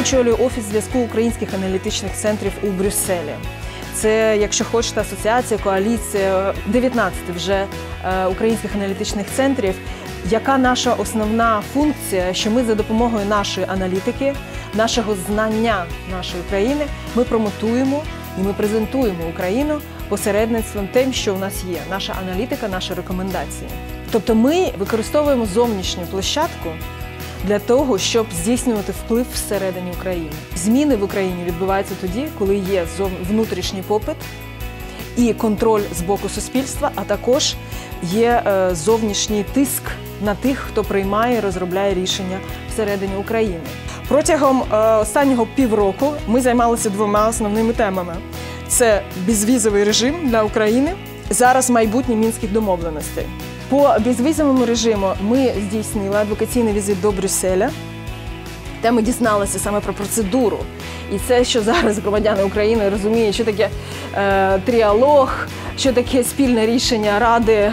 очолюю офіс зв'язку українських аналітичних центрів у Брюсселі. Це, якщо хочете, асоціація, коаліція 19 вже е, українських аналітичних центрів. Яка наша основна функція, що ми за допомогою нашої аналітики, нашого знання нашої країни, ми промотуємо і ми презентуємо Україну посередництвом тим, що у нас є наша аналітика, наші рекомендації. Тобто ми використовуємо зовнішню площадку для того, щоб здійснювати вплив всередині України. Зміни в Україні відбуваються тоді, коли є внутрішній попит і контроль з боку суспільства, а також є е, зовнішній тиск на тих, хто приймає і розробляє рішення всередині України. Протягом е, останнього півроку ми займалися двома основними темами: це безвізовий режим для України, зараз майбутнє мінських домовленостей. По безвізовому режиму ми здійснили адвокаційний візит до Брюсселя де ми дізналися саме про процедуру. І це, що зараз громадяни України розуміють, що таке е, тріалог, що таке спільне рішення Ради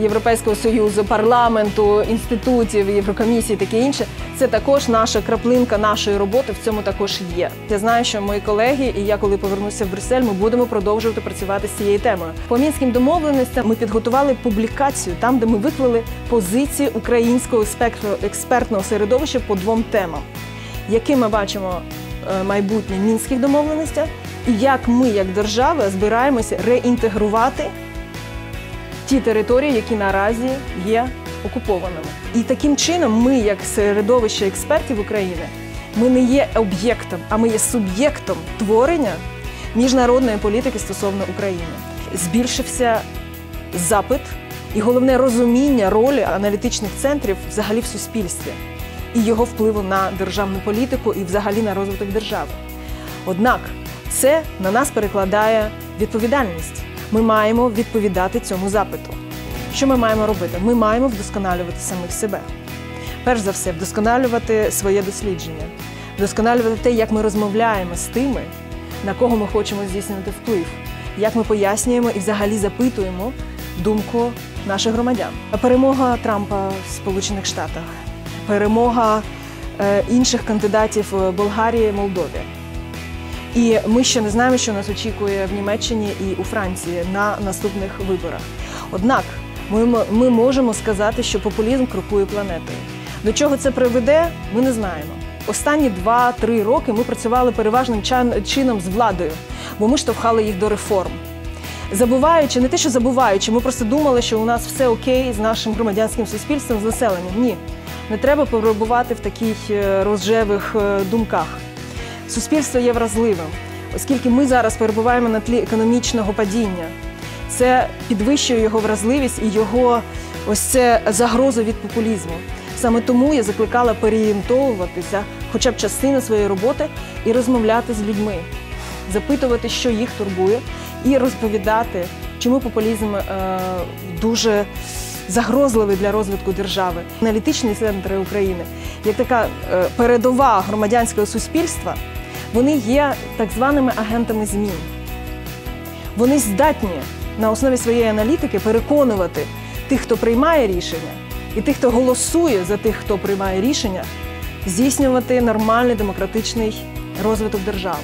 Європейського Союзу, парламенту, інститутів, Єврокомісії, таке інше. Це також наша краплинка нашої роботи в цьому також є. Я знаю, що мої колеги і я, коли повернуся в Брюссель, ми будемо продовжувати працювати з цією темою. По мінським домовленостям ми підготували публікацію, там де ми виклали позиції українського спектру- експертного середовища по двом темам, які ми бачимо е, майбутнє мінських домовленостях, і як ми, як держава, збираємося реінтегрувати ті території, які наразі є окупованими. І таким чином, ми, як середовище експертів України, ми не є об'єктом, а ми є суб'єктом творення міжнародної політики стосовно України. Збільшився запит і головне розуміння ролі аналітичних центрів взагалі в суспільстві і його впливу на державну політику і взагалі на розвиток держави. Однак це на нас перекладає відповідальність. Ми маємо відповідати цьому запиту. Що ми маємо робити? Ми маємо вдосконалювати самих себе. Перш за все, вдосконалювати своє дослідження, вдосконалювати те, як ми розмовляємо з тими, на кого ми хочемо здійснювати вплив, як ми пояснюємо і взагалі запитуємо думку наших громадян. Перемога Трампа в Сполучених Штатах, перемога е, інших кандидатів в Болгарії, Молдові. І ми ще не знаємо, що нас очікує в Німеччині і у Франції на наступних виборах. Однак ми, ми можемо сказати, що популізм крокує планетою. До чого це приведе, ми не знаємо. Останні 2-3 роки ми працювали переважним чином з владою, бо ми штовхали їх до реформ. Забуваючи, не те, що забуваючи, ми просто думали, що у нас все окей з нашим громадянським суспільством, з населенням. Ні, не треба перебувати в таких е, розжевих е, думках. Суспільство є вразливим, оскільки ми зараз перебуваємо на тлі економічного падіння. Це підвищує його вразливість і його ось це загрозу від популізму. Саме тому я закликала переорієнтовуватися хоча б частину своєї роботи і розмовляти з людьми, запитувати, що їх турбує, і розповідати, чому популізм е, дуже загрозливий для розвитку держави. Аналітичні центри України, як така е, передова громадянського суспільства, вони є так званими агентами змін. Вони здатні на основі своєї аналітики переконувати тих, хто приймає рішення, і тих, хто голосує за тих, хто приймає рішення, здійснювати нормальний демократичний розвиток держави.